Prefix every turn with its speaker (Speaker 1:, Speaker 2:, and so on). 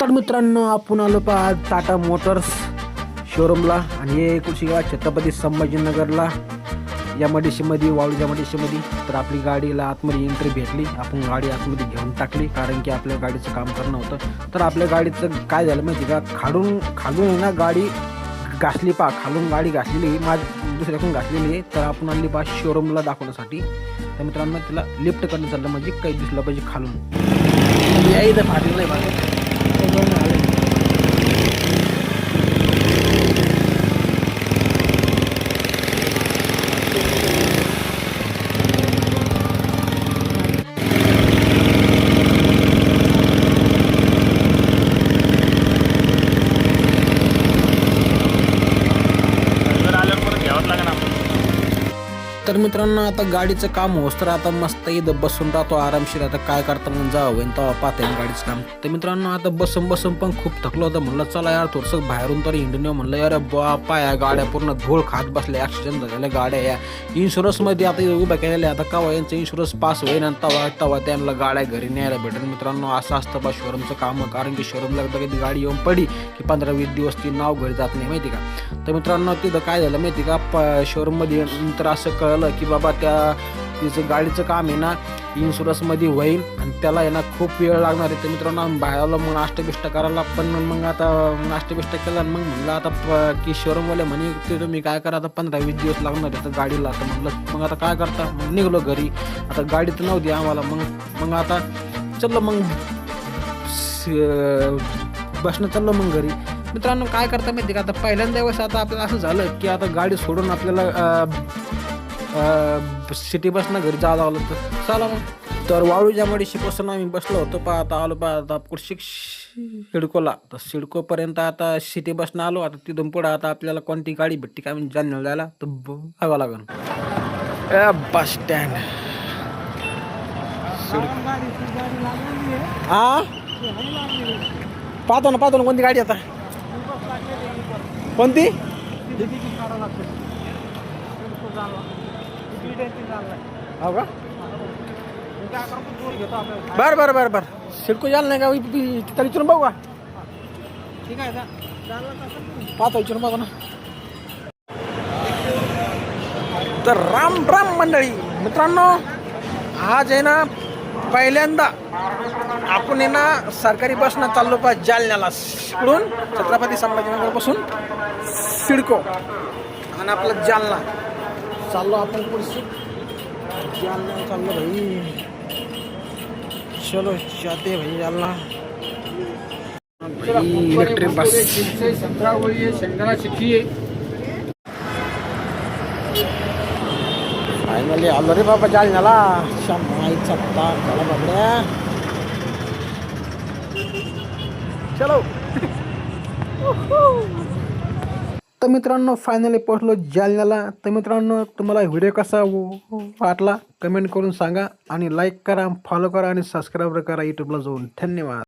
Speaker 1: तर मित्रांनो आपण आलो पहा आज टाटा मोटर्स शोरूमला आणि हे कुशिगाव छत्रपती संभाजीनगरला. या मडीशीमध्ये वाळूच्या मडिशीमध्ये तर आपली गाडीला आतमध्ये एंट्री भेटली. आपण गाडी आतमध्ये घेऊन टाकली कारण की आपल्या गाडीचं काम करणं होतं. तर आपल्या गाडीचं काय झालं माहिती का? खाडून खालून ना गाडी घासली पा खालून गाडी घासलेली माझ दुसऱ्याकडून घासलेली आहे. तर आपण आणली पा शोरूमला दाखवण्यासाठी. तर मित्रांनो तिला लिफ्ट करणं चाललं म्हणजे काही दिसलं पाहिजे खालून. या इथं फाटलेलं आहे माझं ते बघून आलं.
Speaker 2: जर आल्यावर परत घ्यावंच लागेल आपण
Speaker 1: तर मित्रांनो आता गाडीचं काम होस तर आता मस्त इथं बसून राहतो आरामशीर. आता काय करता म्हणून जावं होईन तेव्हा पाहता गाडीचं काम. तर मित्रांनो आता बसून बसून पण खूप थकलो होतं म्हणलं चला यार थोडंसं बाहेरून तर हिंडून म्हणलं. यार बापा या गाड्या पूर्ण धूळ खात बसल्या ॲक्सिडेंट झालेल्या गाड्या या. इन्शुरन्समध्ये आता उभ्या केलेल्या आता का यांचं इन्शुरन्स पास होईन आणि तवा तवा त्यांना गाड्या घरी न्यायला भेटेल. मित्रांनो असं असतं बा शोरूमचं काम कारण की शोरूमला एकदा कधी गाडी येऊन पडी की पंधरा वीस दिवस ती नाव घरी जात नाही माहिती का? तर मित्रांनो तिथं काय झालं माहिती का? प शोरूममध्ये नंतर असं कळलं की बाबा त्या तिचं गाडीचं काम आहे ना इन्शुरन्समध्ये होईल. आणि त्याला आहे ना खूप वेळ लागणार आहे. तर मित्रांनो आम्ही बाहेर आलो मग नाष्टबिष्ट करायला पण मग आता नाष्टबिष्ट केला आणि मग म्हणलं आता प- की शोरूमवाले म्हणे ते तुम्ही काय करा आता पंधरा वीस दिवस लागणार आहे तर गाडीला. तर म्हटलं मग आता काय करता? मग निघलो घरी. आता गाडी तर नव्हती आम्हाला. मग मग आता चलो मग बसणं चाललो मग घरी. मित्रांनो काय करता माहिती का? आता पहिल्यांदा वेळेस आता आपल्याला असं झालं की आता गाडी सोडून आपल्याला सिटी बसनं घरी जावं लागलं तर चला मग. तर वाळूच्या मडीशीपासून आम्ही बसलो होतो पा आता आलो. पा आता कुर्शिक सिडकोला तर सिडकोपर्यंत आता सिटी बसनं आलो. आता तिथून पुढं आता आपल्याला कोणती गाडी भेटते काय म्हणजे जाणं जायला तर बघावं लागेल. Bus stand. हा पाहतो ना पाहतो ना कोणती गाडी आता. कोणती? हो का बर बर बर बर. सिडको जाल नाही का? इ- इ- तिथं विचारून बघू का?
Speaker 3: ठीक आहे
Speaker 1: पाहतो विचारून बघू ना. तर राम राम मंडळी. मित्रांनो आज आहे ना पहिल्यांदा आपण आहे ना सरकारी बसनं चाललो पा जालन्याला. इकडून छत्रपती संभाजीनगरपासून सिडको आणि आपलं जालना. चाललो आपण पुढे जालना चाललो भाई. चलो जाते भाई जालना इलेक्ट्रिक बस.
Speaker 3: संत्रा वळी आहे शेंगदाणा चिठ्ठी आहे
Speaker 1: फायनली आलो रे बाबा जालन्याला. शमाईचा तार झाला बाबड्या. चलो. तर मित्रांनो फायनली पोहोचलो जालन्याला. तर मित्रांनो तुम्हाला व्हिडिओ कसा वाटला? कमेंट करून सांगा आणि लाईक करा फॉलो करा आणि सबस्क्राईब करा. यूट्यूबला जाऊन. धन्यवाद.